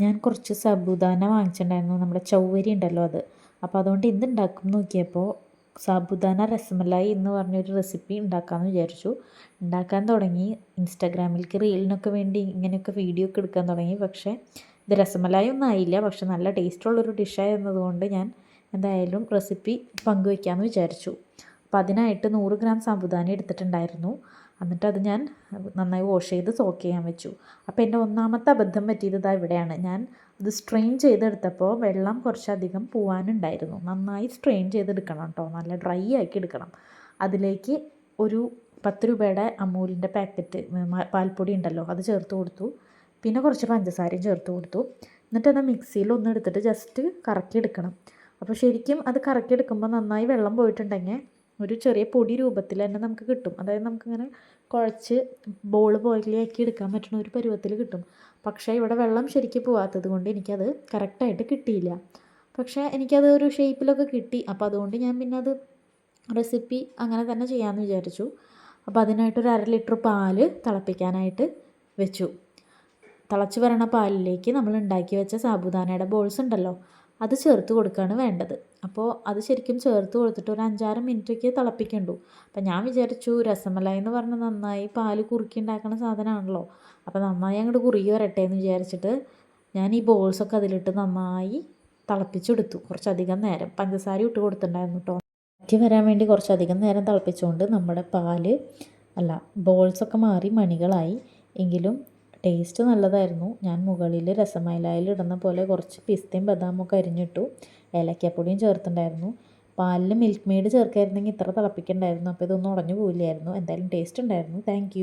ഞാൻ കുറച്ച് സാബുദാന വാങ്ങിച്ചിട്ടുണ്ടായിരുന്നു. നമ്മുടെ ചൗവരി ഉണ്ടല്ലോ അത്. അപ്പോൾ അതുകൊണ്ട് എന്തുണ്ടാക്കും നോക്കിയപ്പോൾ സാബുദാന രസമലായി എന്ന് പറഞ്ഞൊരു റെസിപ്പി ഉണ്ടാക്കാമെന്ന് വിചാരിച്ചു. ഉണ്ടാക്കാൻ തുടങ്ങി. ഇൻസ്റ്റാഗ്രാമിലേക്ക് റീലിനൊക്കെ വേണ്ടി ഇങ്ങനെയൊക്കെ വീഡിയോ ഒക്കെ എടുക്കാൻ തുടങ്ങി. പക്ഷേ ഇത് രസമലായി ഒന്നും ആയില്ല. പക്ഷെ നല്ല ടേസ്റ്റുള്ളൊരു ഡിഷായിരുന്നതുകൊണ്ട് ഞാൻ എന്തായാലും റെസിപ്പി പങ്കുവയ്ക്കാമെന്ന് വിചാരിച്ചു. അപ്പോൾ അതിനായിട്ട് നൂറ് ഗ്രാം സാബുദാന എടുത്തിട്ടുണ്ടായിരുന്നു. എന്നിട്ട് അത് ഞാൻ നന്നായി വാഷ് ചെയ്ത് സോക്ക് ചെയ്യാൻ വെച്ചു. അപ്പോൾ എന്റെ ഒന്നാമത്തെ അബദ്ധം പറ്റിയത് ഇതാ ഇവിടെയാണ്. ഞാൻ ഇത് സ്ട്രെയിൻ ചെയ്തെടുത്തപ്പോൾ വെള്ളം കുറച്ചധികം പോവാനുണ്ടായിരുന്നു. നന്നായി സ്ട്രെയിൻ ചെയ്തെടുക്കണം കേട്ടോ നല്ല ഡ്രൈ ആക്കി എടുക്കണം. അതിലേക്ക് ഒരു പത്ത് രൂപയുടെ അമൂലിന്റെ പാക്കറ്റ് പാൽപ്പൊടി ഉണ്ടല്ലോ അത് ചേർത്ത് കൊടുത്തു. പിന്നെ കുറച്ച് പഞ്ചസാരയും ചേർത്ത് കൊടുത്തു. എന്നിട്ട് അത് മിക്സിയിൽ ഒന്ന് എടുത്തിട്ട് ജസ്റ്റ് കറക്കിയെടുക്കണം. അപ്പോൾ ശരിക്കും അത് കറക്കിയെടുക്കുമ്പോൾ നന്നായി വെള്ളം പോയിട്ടുണ്ടെങ്കിൽ ഒരു ചെറിയ പൊടി രൂപത്തിൽ തന്നെ നമുക്ക് കിട്ടും. അതായത് നമുക്കിങ്ങനെ കുഴച്ച് ബോൾ പോലെയാക്കി എടുക്കാൻ പറ്റുന്ന ഒരു പരുവത്തിൽ കിട്ടും. പക്ഷേ ഇവിടെ വെള്ളം ശരിക്കും പോകാത്തത് കൊണ്ട് എനിക്കത് കറക്റ്റായിട്ട് കിട്ടിയില്ല. പക്ഷേ എനിക്കത് ഒരു ഷേപ്പിലൊക്കെ കിട്ടി. അപ്പോൾ അതുകൊണ്ട് ഞാൻ പിന്നെ അത് റെസിപ്പി അങ്ങനെ തന്നെ ചെയ്യാമെന്ന് വിചാരിച്ചു. അപ്പോൾ അതിനായിട്ട് ഒരു അര ലിറ്റർ പാൽ തിളപ്പിക്കാനായിട്ട് വെച്ചു. തിളച്ച് വരണ പാലിലേക്ക് നമ്മൾ ഉണ്ടാക്കി വെച്ച സാബുദാനയുടെ ബോൾസ് ഉണ്ടല്ലോ അത് ചേർത്ത് കൊടുക്കുകയാണ് വേണ്ടത്. അപ്പോൾ അത് ശരിക്കും ചേർത്ത് കൊടുത്തിട്ട് ഒരു അഞ്ചാറ് മിനിറ്റൊക്കെ തിളപ്പിക്കണ്ടു. അപ്പം ഞാൻ വിചാരിച്ചു രസമലായി എന്ന് പറഞ്ഞാൽ നന്നായി പാൽ കുറുക്കി ഉണ്ടാക്കുന്ന സാധനമാണല്ലോ. അപ്പോൾ നന്നായി അങ്ങോട്ട് കുറുകി വരട്ടെ എന്ന് വിചാരിച്ചിട്ട് ഞാൻ ഈ ബോൾസൊക്കെ അതിലിട്ട് നന്നായി തിളപ്പിച്ചെടുത്തു. കുറച്ചധികം നേരം. പഞ്ചസാര ഇട്ട് കൊടുത്തിട്ടുണ്ടായിരുന്നു കേട്ടോ. വറ്റി വരാൻ വേണ്ടി കുറച്ചധികം നേരം തിളപ്പിച്ചുകൊണ്ട് നമ്മുടെ പാൽ അല്ല ബോൾസൊക്കെ മാറി മണികളായി. എങ്കിലും ടേസ്റ്റ് നല്ലതായിരുന്നു. ഞാൻ മുകളിൽ രസമലായിൽ ഇടുന്ന പോലെ കുറച്ച് പിസ്തയും ബദാമൊക്കെ അരിഞ്ഞിട്ടു ഏലക്കാപ്പൊടിയും ചേർത്തിട്ടുണ്ടായിരുന്നു. പാലിൽ മിൽക്ക് മെയ്ഡ് ചേർക്കായിരുന്നെങ്കിൽ ഇത്ര തിളപ്പിക്കണ്ടായിരുന്നു. അപ്പോൾ ഇതൊന്നും ഉടഞ്ഞു പോവില്ലായിരുന്നു. എന്തായാലും ടേസ്റ്റ് ഉണ്ടായിരുന്നു. താങ്ക്